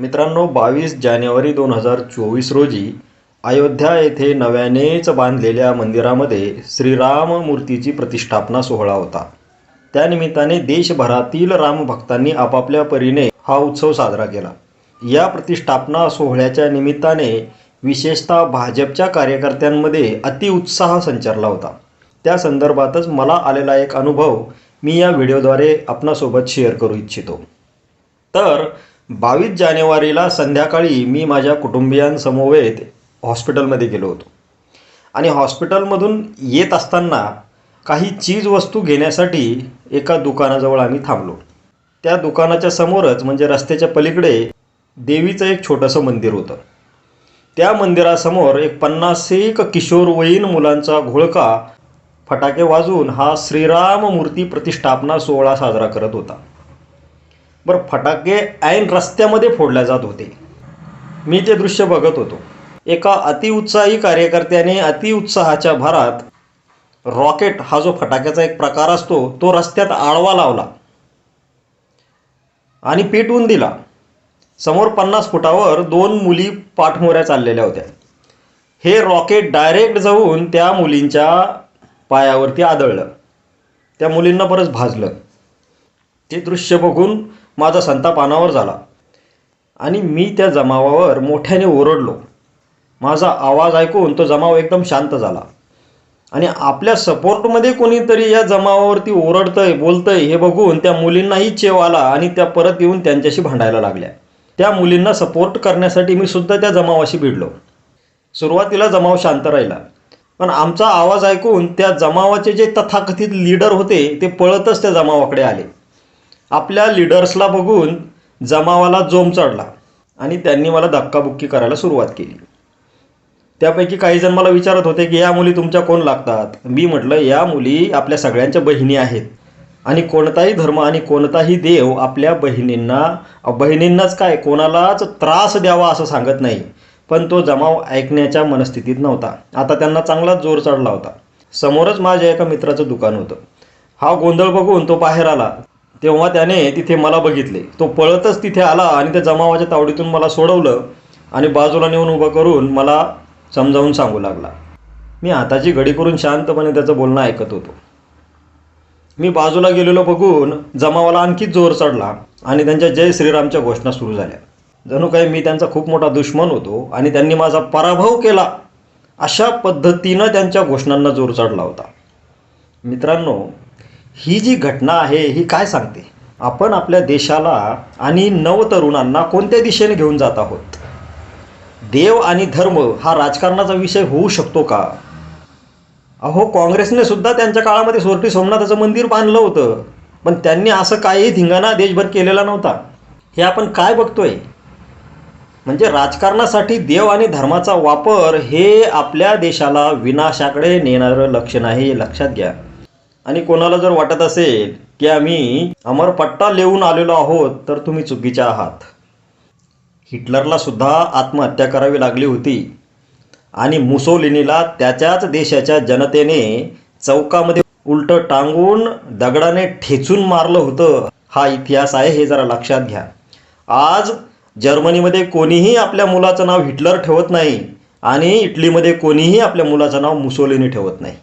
मित्रांनो बावीस जानेवारी दोन हजार चोवीस रोजी अयोध्या येथे नव्यानेच बांधलेल्या मंदिरामध्ये श्रीराम मूर्तीची प्रतिष्ठापना सोहळा होता. त्यानिमित्ताने देशभरातील रामभक्तांनी आपापल्या परीने हा उत्सव साजरा केला. या प्रतिष्ठापना सोहळ्याच्या निमित्ताने विशेषतः भाजपच्या कार्यकर्त्यांमध्ये अतिउत्साह संचारला होता. त्या संदर्भातच मला आलेला एक अनुभव मी या व्हिडिओद्वारे आपणासोबत शेअर करू इच्छितो. तर बावीस जानेवारीला संध्याकाळी मी माझ्या कुटुंबियांसमवेत हॉस्पिटलमध्ये गेलो होतो. आणि हॉस्पिटलमधून येत असताना काही चीज वस्तू घेण्यासाठी एका दुकानाजवळ आम्ही थांबलो. त्या दुकानाच्या समोरच म्हणजे रस्त्याच्या पलीकडे देवीचं एक छोटंसं मंदिर होतं. त्या मंदिरासमोर एक पन्नास एक किशोरवयीन मुलांचा घोळका फटाके वाजून हा श्रीराम मूर्ती प्रतिष्ठापना सोहळा साजरा करत होता. बरं फटाके ऐन रस्त्यामध्ये फोडल्या जात होते. मी ते दृश्य बघत होतो. एका अतिउत्साही कार्यकर्त्याने अतिउत्साहाच्या भरात रॉकेट हा जो फटाक्याचा एक प्रकार असतो तो रस्त्यात आळवा लावला आणि पेटवून दिला. समोर पन्नास फुटावर दोन मुली पाठमोऱ्या चाललेल्या होत्या. हे रॉकेट डायरेक्ट जाऊन त्या मुलींच्या पायावरती आदळलं. त्या मुलींना बरंच भाजलं. ते दृश्य बघून माझा संताप अनावर झाला. आणि मी त्या जमावावर मोठ्याने ओरडलो. माझा आवाज ऐकून तो जमाव एकदम शांत झाला. आणि आपल्या सपोर्टमध्ये कोणीतरी या जमावावरती ओरडतंय बोलतंय हे बघून त्या मुलींनाही चेव आला आणि त्या परत येऊन त्यांच्याशी भांडायला लागल्या. त्या मुलींना सपोर्ट करण्यासाठी मी सुद्धा त्या जमावाशी भिडलो. सुरुवातीला जमाव शांत राहिला. पण आमचा आवाज ऐकून त्या जमावाचे जे तथाकथित लीडर होते ते पळतच त्या जमावाकडे आले. आपल्या लीडर्सला बघून जमावाला जोम चढला आणि त्यांनी मला धक्काबुक्की करायला सुरुवात केली. त्यापैकी काही जण मला विचारत होते की या मुली तुमच्या कोण लागतात? मी म्हटलं या मुली आपल्या सगळ्यांच्या बहिणी आहेत आणि कोणताही धर्म आणि कोणताही देव आपल्या बहिणींना बहिणींनाच काय कोणालाच त्रास द्यावा असं सांगत नाही. पण तो जमाव ऐकण्याच्या मनस्थितीत नव्हता. आता त्यांना चांगलाच जोर चढला होता. समोरच माझ्या एका मित्राचं दुकान होतं. हा गोंधळ बघून तो बाहेर आला. तेव्हा त्याने तिथे मला बघितले. तो पळतच तिथे आला आणि त्या जमावाच्या तावडीतून मला सोडवलं आणि बाजूला नेऊन उभं करून मला समजावून सांगू लागला. मी हाताची घडी करून शांतपणे त्याचं बोलणं ऐकत होतो. मी बाजूला गेलेलो बघून जमावाला आणखी जोर चढला आणि त्यांच्या जय श्रीरामच्या घोषणा सुरू झाल्या. जणू काही मी त्यांचा खूप मोठा दुश्मन होतो आणि त्यांनी माझा पराभव केला. अशा पद्धतीनं त्यांच्या घोषणांना जोर चढला होता. मित्रांनो ही जी घटना आहे ही काय सांगते? आपण आपल्या देशाला आणि नवतरुणांना कोणत्या दिशेने घेऊन जात आहोत? देव आणि धर्म हा राजकारणाचा विषय होऊ शकतो का? अहो काँग्रेसने सुद्धा त्यांच्या काळामध्ये सोरटी सोमनाथाचं मंदिर बांधलं होतं पण त्यांनी असं काही धिंगाणा देशभर केलेला नव्हता. हे आपण काय बघतोय? म्हणजे राजकारणासाठी देव आणि धर्माचा वापर हे आपल्या देशाला विनाशाकडे नेणारं लक्षण आहे हे लक्षात घ्या. आणि कोणाला जर वाटत असेल की आम्ही अमरपट्टा लिहून आलेलो आहोत तर तुम्ही चुकीच्या आहात. हिटलरला सुद्धा आत्महत्या करावी लागली होती. आणि मुसोलिनीला त्याच्याच देशाच्या जनतेने चौकामध्ये उलट टांगून दगडाने ठेचून मारलं होतं. हा इतिहास आहे हे जरा लक्षात घ्या. आज जर्मनीमध्ये कोणीही आपल्या मुलाचं नाव हिटलर ठेवत नाही आणि इटलीमध्ये कोणीही आपल्या मुलाचं नाव मुसोलिनी ठेवत नाही.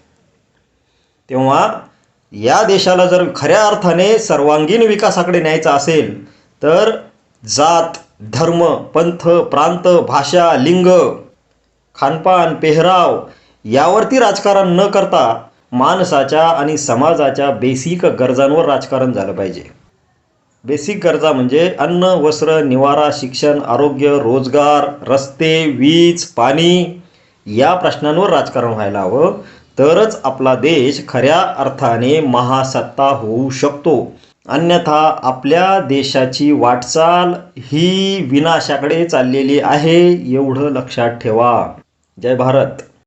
तेव्हा या देशाला जर खऱ्या अर्थाने सर्वांगीण विकासाकडे न्यायचा असेल तर जात धर्म पंथ प्रांत भाषा लिंग खानपान पेहराव यावरती राजकारण न करता माणसाच्या आणि समाजाच्या बेसिक गरजांवर राजकारण झालं पाहिजे. बेसिक गरजा म्हणजे अन्न वस्त्र निवारा शिक्षण आरोग्य रोजगार रस्ते वीज पाणी या प्रश्नांवर राजकारण व्हायला हवं. तरच आपला देश खऱ्या अर्थाने महासत्ता होऊ शकतो. अन्यथा आपल्या देशाची वाटचाल ही विनाशाकडे चाललेली आहे एवढं लक्षात ठेवा. जय भारत.